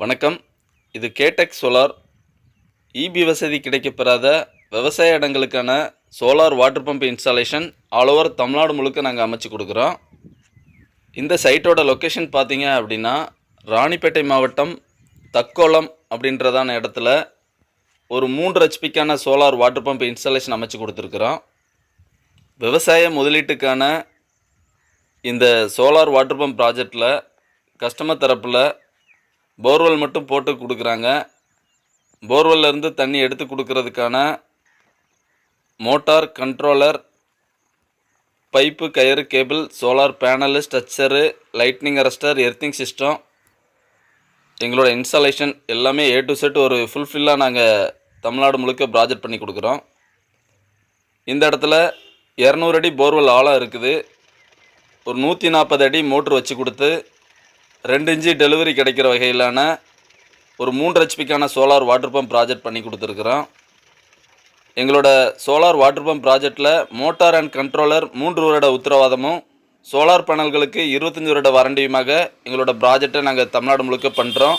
வணக்கம். இது கேடெக் solar. EB வசதி கிடைக்கப்பெறாத விவசாய இடங்களுக்கான solar water pump installation all over Tamil Nadu முழுக்க நாங்கள் அமைச்சு கொடுக்குறோம். இந்த சைட்டோட லொக்கேஷன் பார்த்தீங்க அப்படின்னா ராணிப்பேட்டை மாவட்டம் தக்கோலம் அப்படின்றதான இடத்துல ஒரு மூன்று ஹெச்பிக்கான சோலார் வாட்டர் பம்ப் இன்ஸ்டாலேஷன் அமைச்சு கொடுத்துருக்குறோம். விவசாய முதலீட்டுக்கான இந்த சோலார் வாட்டர் பம்ப் ப்ராஜெக்டில் கஸ்டமர் தரப்பில் போர்வெல் மட்டும் போட்டு கொடுக்குறாங்க. போர்வெல்லேருந்து தண்ணி எடுத்து கொடுக்கறதுக்கான மோட்டார் கண்ட்ரோலர் பைப்பு கயிறு cable solar panel structure lightning arrester earthing system எங்களோட இன்ஸ்டாலேஷன் எல்லாமே ஏ டு செட் ஒரு ஃபுல்ஃபில்லாக நாங்கள் தமிழ்நாடு முழுக்க ப்ராஜெக்ட் பண்ணி கொடுக்குறோம். இந்த இடத்துல இரநூறு அடி போர்வெல் ஆழம் இருக்குது. ஒரு நூற்றி நாற்பது அடி மோட்ரு வச்சு கொடுத்து ரெண்டு இன்ச்சு டெலிவரி கிடைக்கிற வகையிலான ஒரு மூன்று ஹெச்பிக்கான சோலார் வாட்டர் பம்ப் ப்ராஜெக்ட் பண்ணி கொடுத்துருக்குறோம். எங்களோட சோலார் வாட்டர் பம்ப் ப்ராஜெக்டில் மோட்டார் அண்ட் கண்ட்ரோலர் மூன்று வருட உத்தரவாதமும் சோலார் பேனல்களுக்கு இருபத்தஞ்சி வருட வாரண்டியுமாக எங்களோட ப்ராஜெக்டை நாங்கள் தமிழ்நாடு முழுக்க பண்ணுறோம்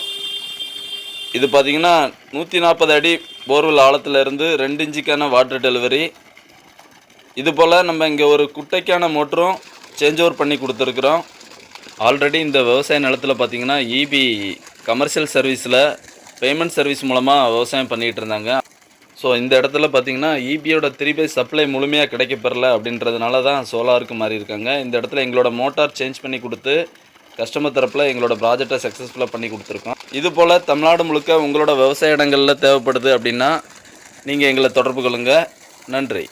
இது பார்த்திங்கன்னா நூற்றி நாற்பது அடி போர்வெல் ஆழத்துலேருந்து ரெண்டு இன்ச்சுக்கான வாட்டர் டெலிவரி இதுபோல் நம்ம இங்கே ஒரு குட்டைக்கான மோட்டரும் சேஞ்ச் ஓவர் பண்ணி கொடுத்துருக்குறோம். ஆல்ரெடி இந்த விவசாய நிலத்தில் பார்த்தீங்கன்னா இபி கமர்ஷியல் சர்வீஸில் பேமெண்ட் சர்வீஸ் மூலமாக விவசாயம் பண்ணிகிட்டு இருந்தாங்க. ஸோ இந்த இடத்துல பார்த்தீங்கன்னா இபியோட த்ரீ பை சப்ளை முழுமையாக கிடைக்கப்பெறல அப்படின்றதுனால தான் சோலாருக்கு மாறி இருக்காங்க. இந்த இடத்துல எங்களோட மோட்டார் சேஞ்ச் பண்ணி கொடுத்து கஸ்டமர் தரப்பில் எங்களோட ப்ராஜெக்டை சக்ஸஸ்ஃபுல்லாக பண்ணி கொடுத்துருக்கோம். இது போல் தமிழ்நாடு முழுக்க உங்களோட விவசாய இடங்களில் தேவைப்படுது அப்படின்னா நீங்கள் எங்களை தொடர்பு கொள்ளுங்கள் நன்றி.